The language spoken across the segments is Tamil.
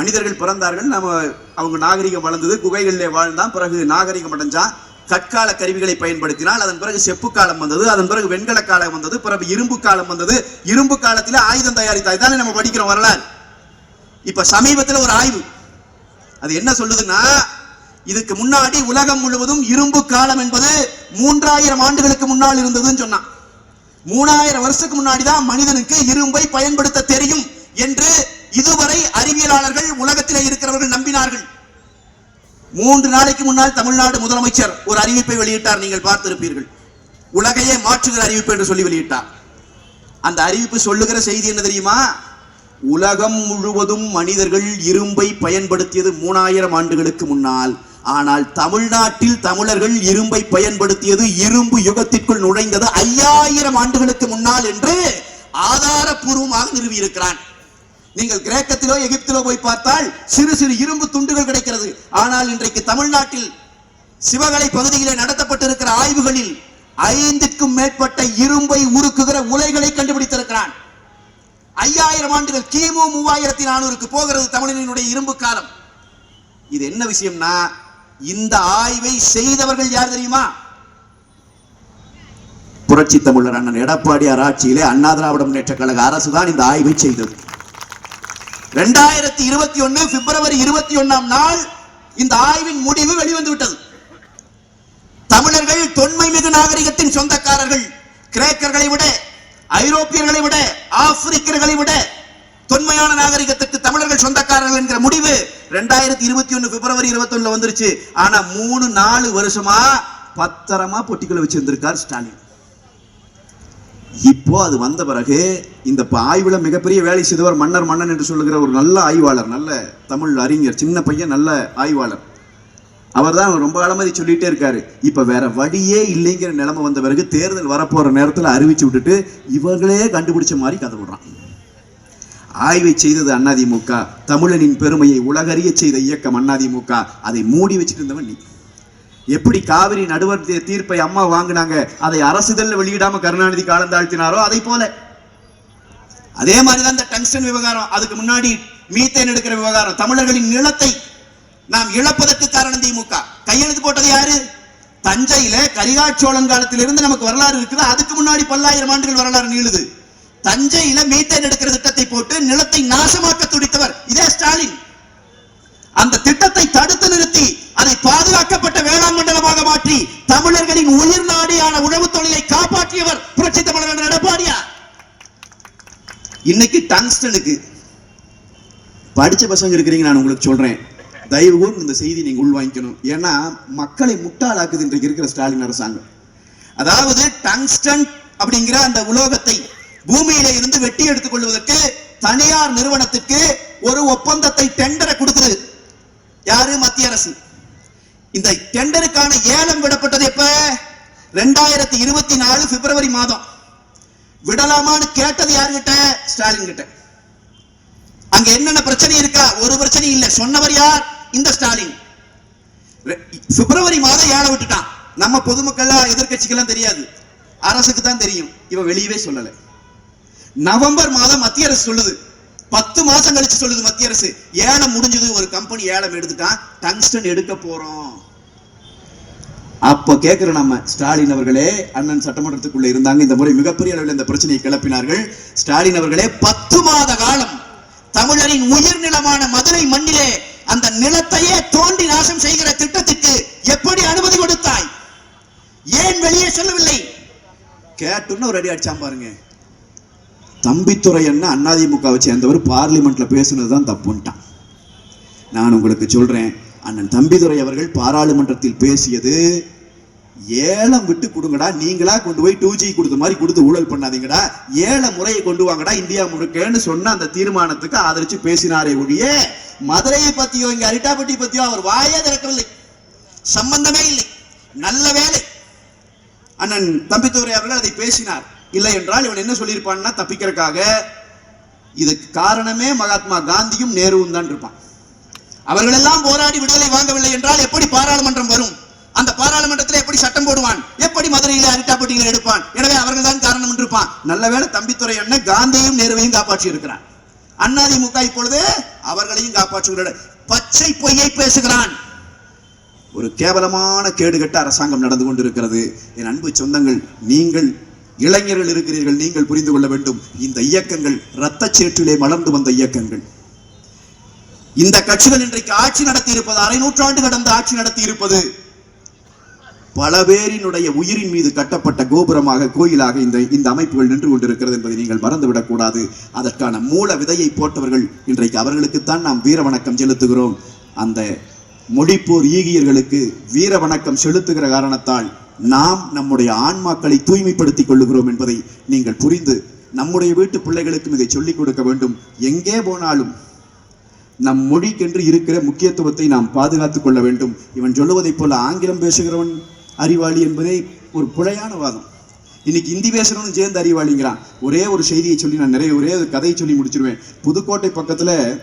மனிதர்கள் பிறந்தார்கள். நம்ம அவங்க நாகரிகம் வளர்ந்தது குகைகளிலே வாழ்ந்தான். பிறகு நாகரிகம் அடைஞ்சான் கற்கால கருவிகளை பயன்படுத்தினால் அதன் பிறகு செப்பு காலம் வந்தது அதன் பிறகு வெண்கல காலம் வந்தது பிறகு இரும்பு காலம் வந்தது. இரும்பு காலத்தில் ஆயுதம் தயாரித்தாய். தானே நம்ம படிக்கிறோம் வரலாறு. இப்ப சமீபத்தில் ஒரு ஆய்வு. அது என்ன சொல்லுதுன்னா இதுக்கு முன்னாடி உலகம் முழுவதும் இரும்பு காலம் என்பது மூன்றாயிரம் ஆண்டுகளுக்கு முன்னால் இருந்ததுன்னு சொன்னான். மூணாயிரம் வருஷத்துக்கு முன்னாடி தான் மனிதனுக்கு இரும்பை பயன்படுத்த தெரியும் என்று இதுவரை அறிவியலாளர்கள் உலகத்திலே இருக்கிறவர்கள் நம்பினார்கள். மூன்று நாளைக்கு முன்னால் தமிழ்நாடு முதலமைச்சர் ஒரு அறிவிப்பை வெளியிட்டார் நீங்கள் பார்த்திருப்பீர்கள். உலகையே மாற்றுகிற அறிவிப்பு என்று சொல்லி வெளியிட்டார். அந்த அறிவிப்பு சொல்லுகிற செய்தி என்ன தெரியுமா? உலகம் முழுவதும் மனிதர்கள் இரும்பை பயன்படுத்தியது மூணாயிரம் ஆண்டுகளுக்கு முன்னால். ஆனால் தமிழ்நாட்டில் தமிழர்கள் இரும்பை பயன்படுத்தியது இரும்பு யுகத்திற்குள் நுழைந்தது ஐயாயிரம் ஆண்டுகளுக்கு முன்னால் என்று ஆதாரபூர்வமாக நிறுவியிருக்கிறான். நீங்கள் கிரேக்கத்திலோ எகிப்திலோ போய் பார்த்தால் சிறு சிறு இரும்பு துண்டுகள் கிடைக்கிறது. ஆனால் இன்றைக்கு தமிழ்நாட்டில் சிவகலை பகுதியிலே நடத்தப்பட்டிருக்கிற ஆய்வுகளில் ஐந்திற்கும் மேற்பட்ட இரும்பை உருக்குகிற உலைகளை கண்டுபிடித்திருக்கிறான். ஐயாயிரம் ஆண்டுகள் கிமு மூவாயிரத்தி நானூறுக்கு போகிறது தமிழனினுடைய இரும்பு காலம். இது என்ன விஷயம்னா இந்த ஆய்வை செய்தவர்கள் யார் தெரியுமா? புரட்சி தமிழர் அண்ணன் எடப்பாடியார் ஆட்சியிலே அண்ணா திராவிட முன்னேற்ற கழக அரசுதான் இந்த ஆய்வை செய்தது. ரெண்டாயிரத்தி இருபத்தி ஒன்னு பிப்ரவரி இருபத்தி ஒன்னாம் நாள் இந்த ஆய்வின் முடிவு வெளிவந்து விட்டது தமிழர்கள் தொன்மை மிகு நாகரிகத்தின் சொந்தக்காரர்கள் கிரேக்கர்களை விட ஐரோப்பியர்களை விட ஆப்பிரிக்கர்களை விட தொன்மையான நாகரிகத்துக்கு தமிழர்கள் சொந்தக்காரர்கள் என்கிற முடிவு ரெண்டாயிரத்தி இருபத்தி ஒண்ணு பிப்ரவரி இருபத்தி ஒண்ணுல வந்துருச்சு. ஆனா மூணு நாலு வருஷமா பத்திரமா பொட்டிக்குள்ள வச்சிருந்திருக்கார் ஸ்டாலின். இப்போ அது வந்த பிறகு இந்த ப- மிகப்பெரிய வேலை செய்தவர் மன்னர் மன்னன் என்று சொல்லுகிற ஒரு நல்ல ஆய்வாளர் நல்ல தமிழ் அறிஞர் சின்ன பையன் நல்ல ஆய்வாளர். அவர் தான் ரொம்ப காலமாக இதை சொல்லிட்டே இருக்காரு. இப்போ வேற வழியே இல்லைங்கிற நிலைமை வந்த பிறகு தேர்தல் வரப்போகிற நேரத்தில் அறிவிச்சு விட்டுட்டு இவர்களே கண்டுபிடிச்ச மாதிரி கதை விடுறான் ஆய்வை செய்தது அண்ணாதிமுக தமிழனின் பெருமையை உலகறிய செய்த இயக்கம் அண்ணாதிமுக அதை மூடி வச்சுட்டு இருந்தவன் நீ. எப்படி காவிரி நடுவர் தீர்ப்பை அம்மா வாங்கினாங்க? அதை அரசுதல்ல வெளியிடாம கருணாநிதி காலம் தாழ்த்தினாரோ அதை போல. அதே மாதிரிதான் இந்த டங்ஸ்டன் விவகாரம். அதுக்கு முன்னாடி மீத்தேன் எடுக்கிற விவகாரம். தமிழர்களின் நிலத்தை நாம் இழப்பதற்கு காரணம் திமுக. கையெழுத்து போட்டது யாரு? தஞ்சையில கரிகாட்சோழன் காலத்திலிருந்து நமக்கு வரலாறு இருக்குது. அதுக்கு முன்னாடி பல்லாயிரம் ஆண்டுகள் வரலாறு நீளுது. தஞ்சையில மீத்தேன் எடுக்கிற திட்டத்தை போட்டு நிலத்தை நாசமாக்க துடித்தவர். இதே ஸ்டாலின். அந்த திட்டத்தை தடுத்து நிறுத்தி அதை பாதுகாக்கப்பட்ட தமிழர்களின் உயிர் நாடியான உழவு தொழிலை காப்பாற்றியவர் புரட்சி தமிழர் எடப்பாடியார் இன்னைக்கு டங்ஸ்டனுக்கு படிச்ச பசங்க இருக்கிறீங்க நான் உங்களுக்கு சொல்றேன். தயவு கூர்ந்து இந்த செய்தி நீங்க உள்வாங்கிக்கணும். ஏன்னா மக்களை முட்டாளாக்குது இன்றைக்கு இருக்கிற ஸ்டாலின் அரசாங்கம். அதாவது டங்ஸ்டன் அப்படிங்கிற அந்த உலோகத்தை பூமியில இருந்து வெட்டி எடுத்துக் கொள்வதற்கு தனியார் நிறுவனத்திற்கு ஒரு ஒப்பந்தத்தை டெண்டரை கொடுக்குது யாரு? மத்திய அரசு. இந்த டெண்டருக்கான ஏலம் விடப்பட்டது எப்ப? ரெண்டாயிரத்தி இருபத்தி நாலு பிப்ரவரி மாதம். விடலாமான்னு கேட்டது யாருகிட்ட? ஸ்டாலின் கிட்ட அங்க என்னென்ன பிரச்சனை இருக்கா? ஒரு பிரச்சனை இல்ல. சொன்னவர் யார்? இந்த ஸ்டாலின். பிப்ரவரி மாதம் ஏழை விட்டுட்டான். நம்ம பொதுமக்கள் எதிர்க்கட்சிக்கெல்லாம் தெரியாது. அரசுக்கு தான் தெரியும். இவன் வெளியவே சொல்லலை. நவம்பர் மாதம் மத்திய அரசு சொல்லுது. பத்து மாசம் கழிச்சு சொல்லுது மத்திய அரசு. ஏலம் முடிஞ்சது ஒரு கம்பெனி ஏலம் எடுத்துட்டான் டங்ஸ்டன் எடுக்க போறோம். அப்ப கேக்குற நம்ம ஸ்டாலின் அவர்களே அண்ணன் சட்டமன்றத்துக்குள்ள இருந்தாங்க. இந்த முறை மிகப்பெரிய அளவில் இந்த பிரச்சனையை கிளப்பினார்கள். ஸ்டாலின் அவர்களே பத்து மாத காலம் தமிழரின் உயிர் நிலமான மதுரை மண்ணிலே அந்த நிலத்தையே தோண்டி நாசம் செய்கிற திட்டத்திற்கு எப்படி அனுமதி கொடுத்தாய்? ஏன் வெளியே சொல்லவில்லை? கேட்டுன்னு ஒரு அடி அடிச்சான் பாருங்க. தம்பித்துறை என்ன அதிமுகவை சேர்ந்தவர் பார்லிமெண்ட்ல பேசுனது தான் தப்புன்ட்டான். நான் உங்களுக்கு சொல்றேன் அண்ணன் தம்பிதுரை அவர்கள் பாராளுமன்றத்தில் பேசியது ஏலம் விட்டு கொடுங்கடா நீங்களா கொண்டு போய் டூ ஜி கொடுத்த மாதிரி கொடுத்து ஊழல் பண்ணாதீங்கடா ஏல முறையை கொண்டு வாங்கடா இந்தியா முழுக்கன்னு சொன்ன அந்த தீர்மானத்துக்கு ஆதரிச்சு பேசினாரே ஒழிய மதுரையை பத்தியோ இங்க அரிட்டாப்பட்டி பத்தியோ அவர் வாயே திறக்கவில்லை. சம்பந்தமே இல்லை. நல்ல வேலை. அண்ணன் தம்பித்துறை அவர்கள் அதை பேசினார். இல்லை என்றால் இவன் என்ன சொல்லியிருப்பான்னா தப்பிக்கிறதுக்காக. இதுக்கு காரணமே மகாத்மா காந்தியும் நேருவும் தான் இருப்பான். அவர்களெல்லாம் போராடி விடுதலை வாங்கவில்லை என்றால் எப்படி பாராளுமன்றம் வரும்? அந்த பாராளுமன்றத்தில் எப்படி சட்டம் போடுவான்? எப்படி மதுரையில அரிட்டாப்பட்டியில் எடுப்பான்? எனவே அவர்கள் தான் காரணம் என்று இருப்பான். நல்ல வேளை தம்பித்துறை அண்ணன் காந்தியும் நேருவையும் காப்பாற்றி இருக்கிறான். அண்ணாதிமுக இப்பொழுது அவர்களையும் காப்பாற்றுகிற பச்சை பொய்யை பேசுகிறான். ஒரு கேவலமான கேடுகட்ட அரசாங்கம் நடந்து கொண்டிருக்கிறது. என் அன்பு சொந்தங்கள் நீங்கள் இளைஞர்கள் இருக்கிறீர்கள் நீங்கள் புரிந்து கொள்ள வேண்டும். இந்த இயக்கங்கள் இரத்த சேற்றிலே மலர்ந்து வந்த இயக்கங்கள். இந்த கட்சிகள் இன்றைக்கு ஆட்சி நடத்தி இருப்பது அரை நூற்றாண்டு கடந்த ஆட்சி நடத்தி இருப்பது பல பேரினுடைய உயிரின் மீது கட்டப்பட்ட கோபுரமாக கோயிலாக இந்த இந்த அமைப்புகள் நின்று கொண்டிருக்கிறது என்பதை நீங்கள் மறந்துவிடக் கூடாது. அதற்கான மூல விதையை போட்டவர்கள் இன்றைக்கு அவர்களுக்குத்தான் நாம் வீர வணக்கம் செலுத்துகிறோம். அந்த மொழிப்போர் ஈகியர்களுக்கு வீர வணக்கம் செலுத்துகிற காரணத்தால் நாம் நம்முடைய ஆன்மாக்களை தூய்மைப்படுத்திக் கொள்ளுகிறோம் என்பதை நீங்கள் புரிந்து நம்முடைய வீட்டு பிள்ளைகளுக்கும் இதை சொல்லிக் கொடுக்க வேண்டும். எங்கே போனாலும் நம் மொழிக்கென்று இருக்கிற முக்கியத்துவத்தை நாம் பாதுகாத்துக் கொள்ள வேண்டும். இவன் சொல்லுவதைப் போல ஆங்கிலம் பேசுகிறவன் அறிவாளி என்பதே ஒரு புழையான வாதம். இன்னைக்கு இந்தி பேசுறவனும் சேர்ந்து அறிவாளிங்கிறான். ஒரே ஒரு செய்தியை சொல்லி நான் நிறைய ஒரே ஒரு கதையை சொல்லி முடிச்சிருவேன். புதுக்கோட்டை பக்கத்தில்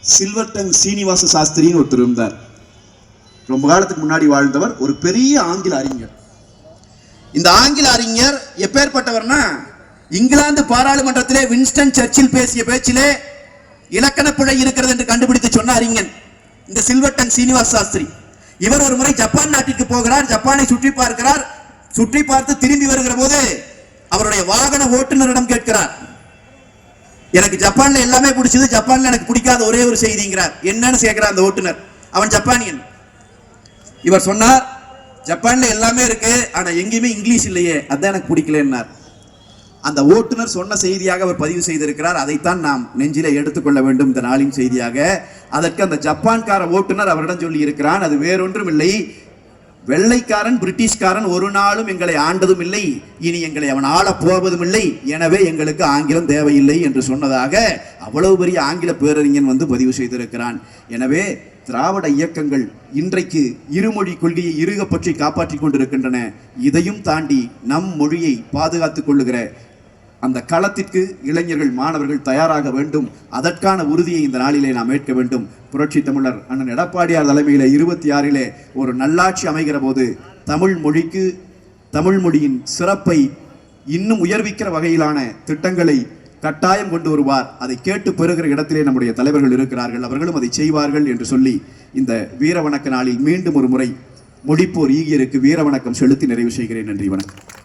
சில்வர் டங் சீனிவாச சாஸ்திரின்னு ஒருத்தர் இருந்தார். ரொம்ப காலத்துக்கு முன்னாடி வாழ்ந்தவர் ஒரு பெரிய ஆங்கில அறிஞர். இந்த ஆங்கில அறிஞர் எப்பேற்பட்டவர்னா இங்கிலாந்து பாராளுமன்றத்திலே வின்ஸ்டன் சர்ச்சில் பேசிய பேச்சிலே இலக்கண பிழை இருக்கிறது என்று கண்டுபிடித்து சொன்ன அறிஞன் இந்த சில்வட்டன் சீனிவாஸ் சாஸ்திரி. இவர் ஒரு முறை ஜப்பான் நாட்டிற்கு போகிறார் ஜப்பானை சுற்றி பார்க்கிறார் சுற்றி பார்த்து திரும்பி வருகிற போது அவருடைய வாகன ஓட்டுநரிடம் கேட்கிறார் எனக்கு ஜப்பான்ல எல்லாமே பிடிச்சது ஜப்பான்ல எனக்கு பிடிக்காத ஒரே ஒரு செய்திங்கிறார். என்னன்னு சேர்க்கிறார் அந்த ஓட்டுநர். அவன் ஜப்பானியன். இவர் சொன்னார் ஜப்பான்ல எல்லாமே இருக்கு ஆனா எங்கேயுமே இங்கிலீஷ் இல்லையே. அதான் எனக்கு பிடிக்கலன்னார். அந்த ஓட்டுநர் சொன்ன செய்தியாக அவர் பதிவு செய்திருக்கிறார். அதைத்தான் நாம் நெஞ்சிலே எடுத்துக்கொள்ள வேண்டும் இந்த நாளின் செய்தியாக. அதற்கு அந்த ஜப்பான்கார ஓட்டுநர் அவரிடம் சொல்லி இருக்கிறான் அது வேறொன்றும் இல்லை வெள்ளைக்காரன் பிரிட்டிஷ்காரன் ஒரு நாளும் எங்களை ஆண்டதும் இல்லை இனி எங்களை அவன் ஆள போவதும் இல்லை எனவே எங்களுக்கு ஆங்கிலம் தேவையில்லை என்று சொன்னதாக அவ்வளவு பெரிய ஆங்கில பேரறிஞன் வந்து பதிவு செய்திருக்கிறான். எனவே திராவிட இயக்கங்கள் இன்றைக்கு இருமொழி கொள்கையை இறுக பற்றி காப்பாற்றிக் கொண்டிருக்கின்றன. இதையும் தாண்டி நம் மொழியை பாதுகாத்துக் கொள்ளுகிற அந்த களத்திற்கு இளைஞர்கள் மாணவர்கள் தயாராக வேண்டும். அதற்கான உறுதியை இந்த நாளிலே நாம் ஏற்க வேண்டும். புரட்சி தமிழர் அண்ணன் எடப்பாடியார் தலைமையிலே இருபத்தி ஆறிலே ஒரு நல்லாட்சி அமைகிற போது தமிழ் மொழிக்கு தமிழ் மொழியின் சிறப்பை இன்னும் உயர்விக்கிற வகையிலான திட்டங்களை கட்டாயம் கொண்டு வருவார். அதை கேட்டு பெறுகிற இடத்திலே நம்முடைய தலைவர்கள் இருக்கிறார்கள். அவர்களும் அதை செய்வார்கள் என்று சொல்லி இந்த வீரவணக்க நாளில் மீண்டும் ஒரு முறை மொழிப்போர் ஈகியருக்கு வீரவணக்கம் செலுத்தி நிறைவு செய்கிறேன். நன்றி வணக்கம்.